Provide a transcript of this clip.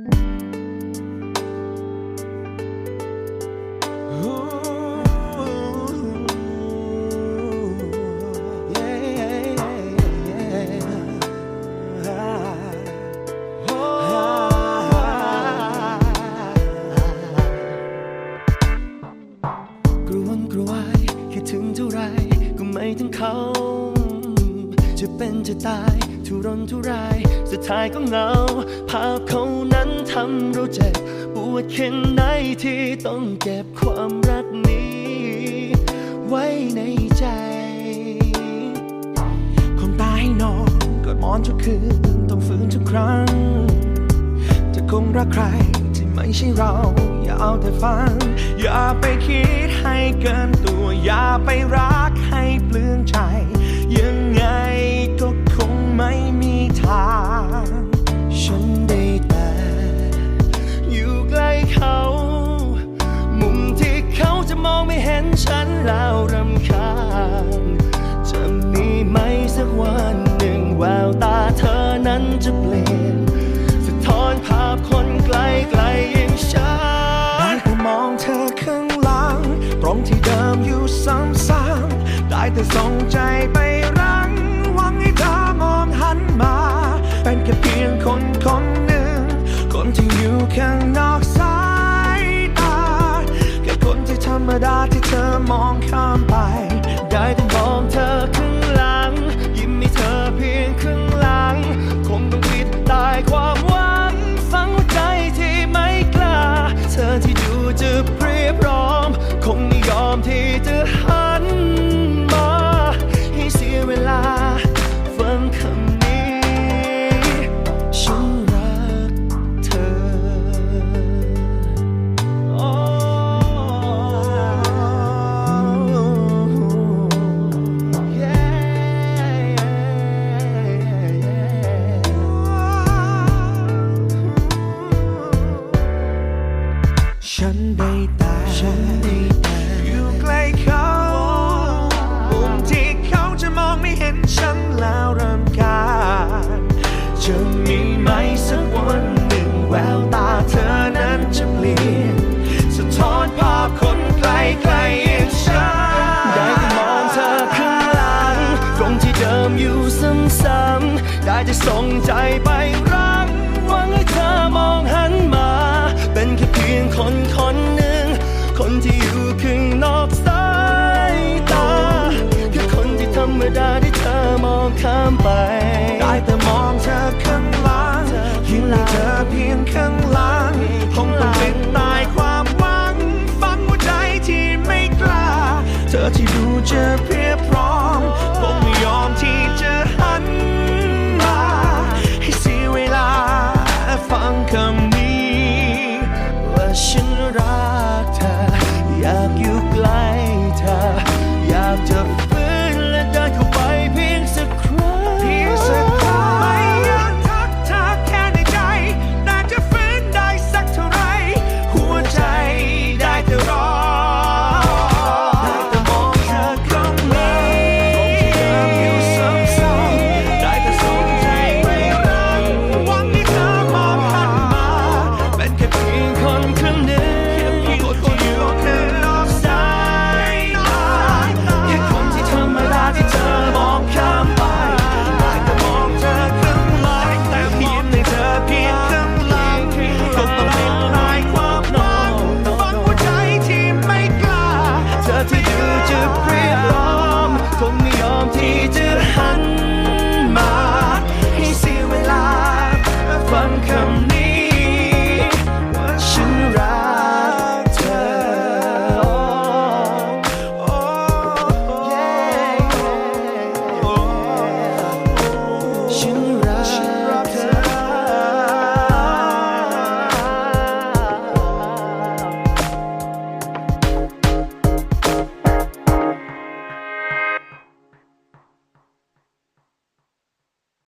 กรวนกรวายคิดถึงเท่าไรก็ไม่ถึงเขา จะเป็นจะตาย ทุรนทุราย สุดท้ายก็เหงา ภาพเขานั้นทำเราเจ็บปวดแค่ไหนที่ต้องเก็บความรักนี้ ไว้ในใจความตายนอนกอดมอนทุกคืนต้องฝืนทุกครั้ง จะคงรักใครที่ไม่ใช่เรา อย่าเอาแต่ฝันอย่าไปคิดให้เกินตัว อย่าไปรักให้ มองไม่เห็นฉันแล้วรำคาญจะมีไหมสักวันหนึ่งแววตาเธอนั้นจะเปลี่ยนสะท้อนภาพคนไกลไกลๆอย่างฉันได้แต่มองเธอข้างหลัง ตรงที่เดิมอยู่ซ้ำๆได้แต่ส่งใจไปรังหวังให้เธอมองหันมา เป็นแค่เพียงคนคนหนึ่ง คนที่อยู่ข้างนอกส มดาที่เธอมองข้ามไป ได้แต่มองเธอข้างหลัง ยิ้มให้เธอเพียงข้างหลัง คงต้องปิดตายความหวังฝังหัวใจที่ไม่กล้า เธอที่ดูจะเพรียบพร้อม คงไม่ยอมที่จะหันมา ให้เสียเวลาฟังคำนี้ อยู่ซ้ำๆได้จะส่งใจไปรักหวังให้เธอมองหันมา เป็นแค่เพียงคนคนหนึ่ง คนที่อยู่ข้างนอกสายตาแค่คนที่ธรรมดาที่เธอมองข้ามไป ได้แต่มองเธอข้างหลังยิ้มให้เธอเพียงข้างหลังคง hand